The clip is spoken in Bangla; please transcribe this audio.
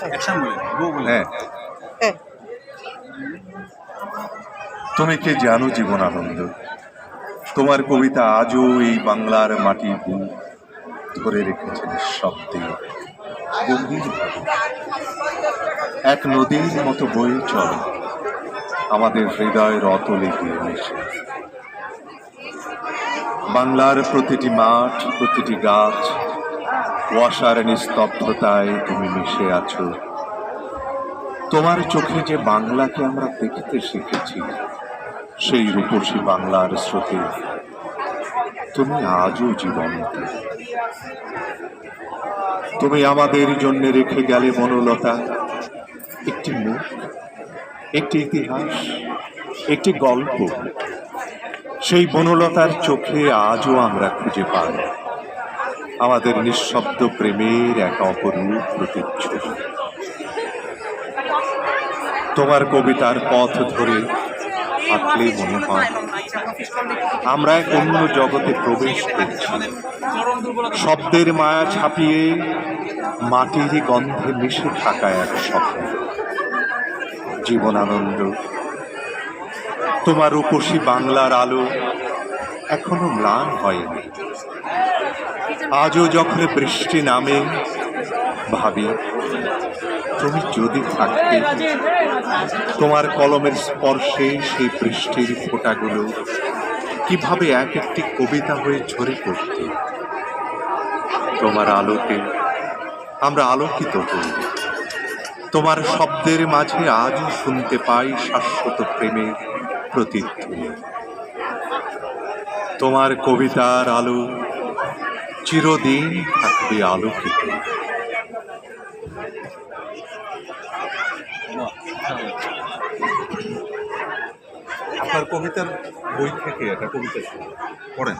হ্যাঁ। হ্যাঁ। তুমি কে জানো জীবন আনন্দ? তোমার কবিতা আজও এই বাংলার মাটি ধরে রেখেছে শব্দে এক নদীর মতো বয়ে চলে। আমাদের হৃদয়ের অতলে গিয়ে মিশে। বাংলার প্রতিটি মাঠ প্রতিটি গাছ কুয়াশার নিস্তব্ধতায় তুমি মিশে আছো। তোমার চোখে যে বাংলাকে আমরা দেখতে শিখেছি, সেই রূপসী বাংলার স্রোতে তুমি আজও জীবন্ত। তুমি আমাদের জন্য রেখে গেলে বনলতা একটি মুখ, একটি ইতিহাস, একটি গল্প, সেই বনলতার চোখে আজও আমরা খুঁজে পাই। আমাদের নিঃশব্দ প্রেমের এক অপরূপ প্রতিচ্ছবি। তোমার কবিতার পথ ধরে হাঁটলে মনে হয় আমরা এক অন্য জগতে প্রবেশ করছি। শব্দের মায়া ছাপিয়ে মাটির গন্ধে মিশে থাকা এক স্বপ্ন। জীবনানন্দ, তোমার উপসী বাংলার আলো এখনও ম্লান হয়নি। আজও যখন বৃষ্টি নামে, ভাবি, তুমি যদি থাকতে, তোমার কলমের স্পর্শে সেই বৃষ্টির ফোঁটাগুলো কীভাবে এক একটি কবিতা হয়ে ঝরে পড়তে? তোমার আলোতে আমরা আলোকিত হই। তোমার শব্দের মাঝে আজও শুনতে পাই শাশ্বত প্রেমের প্রতিধ্বনি। তোমার কবিতার আলো চিরদিন থাকবে আলোকিত। আপনার কবিতার বই থেকে একটা কবিতা পড়েন।